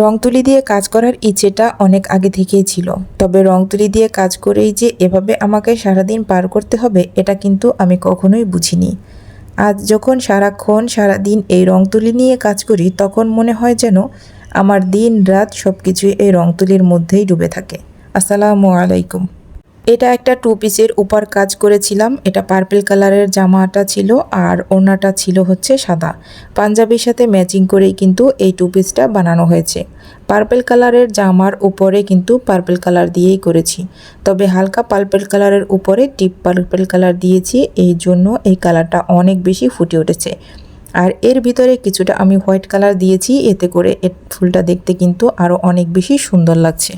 রং তুলি দিয়ে কাজ করার ইচ্ছেটা অনেক আগে থেকেই ছিল। তবে রং তুলি দিয়ে কাজ করেই যে এভাবে আমাকে সারাদিন পার করতে হবে, এটা কিন্তু আমি কখনোই বুঝিনি। আজ যখন সারাক্ষণ সারাদিন এই রং তুলি নিয়ে কাজ করি, তখন মনে হয় যেন আমার দিন রাত সব কিছুই এই রং তুলির মধ্যেই ডুবে থাকে। আসসালামু আলাইকুম। এটা একটা টু পিসের উপর কাজ করেছিলাম। এটা পার্পল কালারের জামাটা ছিল আর ওড়নাটা ছিল হচ্ছে সাদা। পাঞ্জাবির সাথে ম্যাচিং করেই কিন্তু এই টু পিসটা বানানো হয়েছে। পার্পল কালারের জামার উপরে কিন্তু পার্পল কালার দিয়েই করেছি। তবে হালকা পার্পল কালারের উপরে টিপ পার্পল কালার দিয়েছি। এই জন্য এই কালারটা অনেক বেশি ফুটে উঠেছে। আর এর ভিতরে কিছুটা আমি হোয়াইট কালার দিয়েছি। এতে করে এর ফুলটা দেখতে কিন্তু আরও অনেক বেশি সুন্দর লাগছে।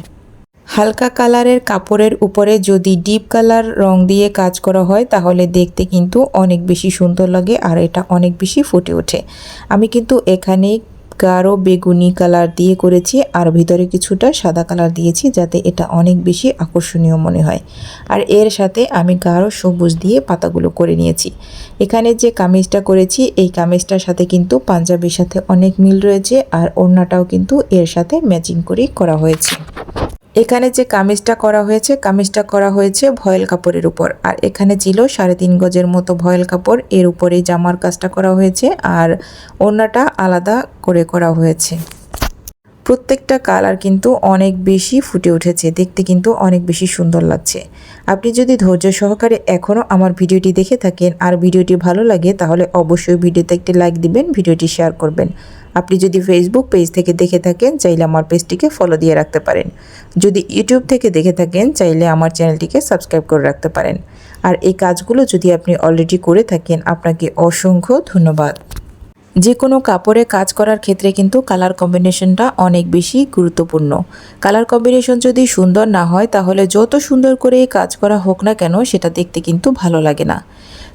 হালকা কালারের কাপড়ের উপরে যদি ডিপ কালার রং দিয়ে কাজ করা হয়, তাহলে দেখতে কিন্তু অনেক বেশি সুন্দর লাগে আর এটা অনেক বেশি ফুটে ওঠে। আমি কিন্তু এখানে গাঢ় বেগুনি কালার দিয়ে করেছি আর ভিতরে কিছুটা সাদা কালার দিয়েছি যাতে এটা অনেক বেশি আকর্ষণীয় মনে হয়। আর এর সাথে আমি গাঢ় সবুজ দিয়ে পাতাগুলো করে নিয়েছি। এখানে যে কামিজটা করেছি, এই কামিজটার সাথে কিন্তু পাঞ্জাবির সাথে অনেক মিল রয়েছে আর ওড়নাটাও কিন্তু এর সাথে ম্যাচিং করেই করা হয়েছে। এখানে যে কামিজটা করা হয়েছে, কামিজটা করা হয়েছে ভয়েল কাপড়ের উপর। আর এখানে ছিল সাড়ে তিন গজের মতো ভয়েল কাপড়। এর উপরে জামার কাজটা করা হয়েছে আর ওড়নাটা আলাদা করে করা হয়েছে। প্রত্যেকটা কালার কিন্তু অনেক বেশি ফুটে উঠেছে। দেখতে কিন্তু অনেক বেশি সুন্দর লাগছে। আপনি যদি ধৈর্য সহকারে এখনও আমার ভিডিওটি দেখে থাকেন আর ভিডিওটি ভালো লাগে, তাহলে অবশ্যই ভিডিওতে একটি লাইক দিবেন, ভিডিওটি শেয়ার করবেন। আপনি যদি ফেসবুক পেজ থেকে দেখে থাকেন, চাইলে আমার পেজটিকে ফলো দিয়ে রাখতে পারেন। যদি ইউটিউব থেকে দেখে থাকেন, চাইলে আমার চ্যানেলটিকে সাবস্ক্রাইব করে রাখতে পারেন। আর এই কাজগুলো যদি আপনি অলরেডি করে থাকেন, আপনাকে অসংখ্য ধন্যবাদ। যে কোনো কাপড়ে কাজ করার ক্ষেত্রে কিন্তু কালার কম্বিনেশনটা অনেক বেশি গুরুত্বপূর্ণ। কালার কম্বিনেশন যদি সুন্দর না হয়, তাহলে যত সুন্দর করে কাজ করা হোক না কেন, সেটা দেখতে কিন্তু ভালো লাগে না।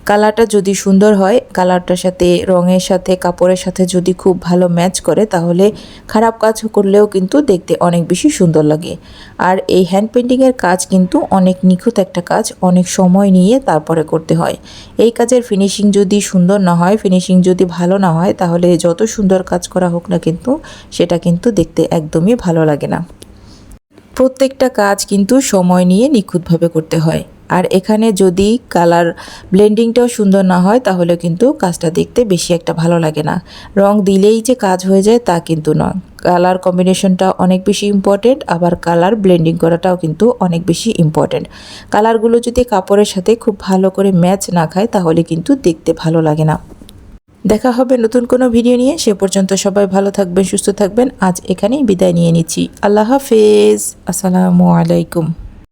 কালারটা যদি সুন্দর হয় কালারটার সাথে, রঙের সাথে, কাপড়ের সাথে যদি খুব ভালো ম্যাচ করে, তাহলে খারাপ কাজ করলেও কিন্তু দেখতে অনেক বেশি সুন্দর লাগে। আর এই হ্যান্ড পেন্টিংয়ের কাজ কিন্তু অনেক নিখুঁত একটা কাজ, অনেক সময় নিয়ে তারপরে করতে হয়। এই কাজের ফিনিশিং যদি সুন্দর না হয় ফিনিশিং যদি ভালো না হয় তাহলে যত সুন্দর কাজ করা হোক না কিন্তু, সেটা কিন্তু দেখতে একদমই ভালো লাগে না। প্রত্যেকটা কাজ কিন্তু সময় নিয়ে নিখুঁতভাবে করতে হয়। আর এখানে যদি কালার ব্লেন্ডিংটাও সুন্দর না হয়, তাহলে কিন্তু কাজটা দেখতে বেশি একটা ভালো লাগে না। রং দিলেই যে কাজ হয়ে যায়, তা কিন্তু নয়। কালার কম্বিনেশনটা অনেক বেশি ইম্পর্টেন্ট আবার কালার ব্লেন্ডিং করাটাও কিন্তু অনেক বেশি ইম্পর্টেন্ট কালারগুলো যদি কাপড়ের সাথে খুব ভালো করে ম্যাচ না খায়, তাহলে কিন্তু দেখতে ভালো লাগে না। দেখা হবে নতুন কোনো ভিডিও নিয়ে। সে পর্যন্ত সবাই ভালো থাকবেন, সুস্থ থাকবেন। আজ এখানেই বিদায় নিয়ে নিচ্ছি। আল্লাহ হাফেজ। আসসালামু আলাইকুম।